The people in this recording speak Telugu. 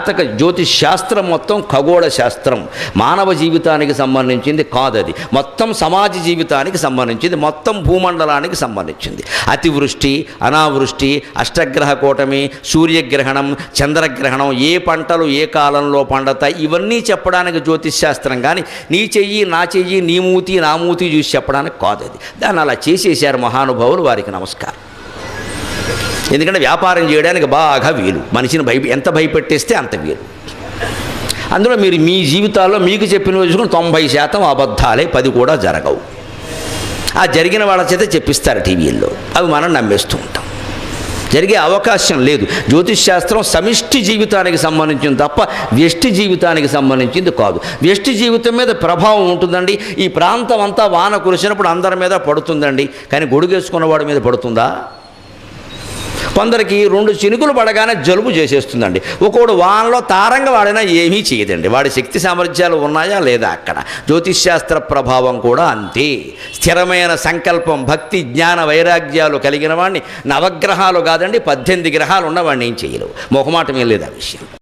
జాతక జ్యోతిష్ శాస్త్రం మొత్తం ఖగోళ శాస్త్రం. మానవ జీవితానికి సంబంధించింది కాదది. మొత్తం సమాజ జీవితానికి సంబంధించింది. మొత్తం భూమండలానికి సంబంధించింది. అతివృష్టి అనావృష్టి అష్టగ్రహ కూటమి సూర్యగ్రహణం చంద్రగ్రహణం ఏ పంటలు ఏ కాలంలో పండతాయి? ఇవన్నీ చెప్పడానికి జ్యోతిష్ శాస్త్రం కానీ నీ చెయ్యి నా చెయ్యి నీ మూతి నా మూతి చూసి చెప్పడానికి కాదు అది దాన్ని అలా చేసేసారు మహానుభావులు. వారికి నమస్కారం. ఎందుకంటే వ్యాపారం చేయడానికి బాగా వీలు. మనిషిని భయ ఎంత భయపెట్టేస్తే అంత వీలు. అందులో మీరు మీ జీవితాల్లో మీకు చెప్పిన చూసుకుని తొంభై శాతం అబద్ధాలే పది కూడా జరగవు. ఆ జరిగిన వాళ్ళ చేత చెప్పిస్తారు టీవీల్లో. అవి మనం నమ్మేస్తూ ఉంటాం. జరిగే అవకాశం లేదు. జ్యోతిష్ శాస్త్రం సమిష్టి జీవితానికి సంబంధించింది తప్ప వ్యష్టి జీవితానికి సంబంధించింది కాదు. వ్యష్టి జీవితం మీద ప్రభావం ఉంటుందండి. ఈ ప్రాంతం అంతా వాన కురిసినప్పుడు అందరి మీద పడుతుందండి. కానీ గొడుగేసుకున్న వాడి మీద పడుతుందా? కొందరికి రెండు చినుకులు పడగానే జలుబు చేసేస్తుందండి. ఒకడు వానలో తారంగా వాడినా ఏమీ చేయదండి. వాడి శక్తి సామర్థ్యాలు ఉన్నాయా లేదా అక్కడ? జ్యోతిష్శాస్త్ర ప్రభావం కూడా అంతే. స్థిరమైన సంకల్పం భక్తి జ్ఞాన వైరాగ్యాలు కలిగిన వాడిని నవగ్రహాలు కాదండి పద్దెనిమిది గ్రహాలు ఉన్నవాడిని ఏం చేయలేవు. మొహమాటం లేదు ఆ విషయం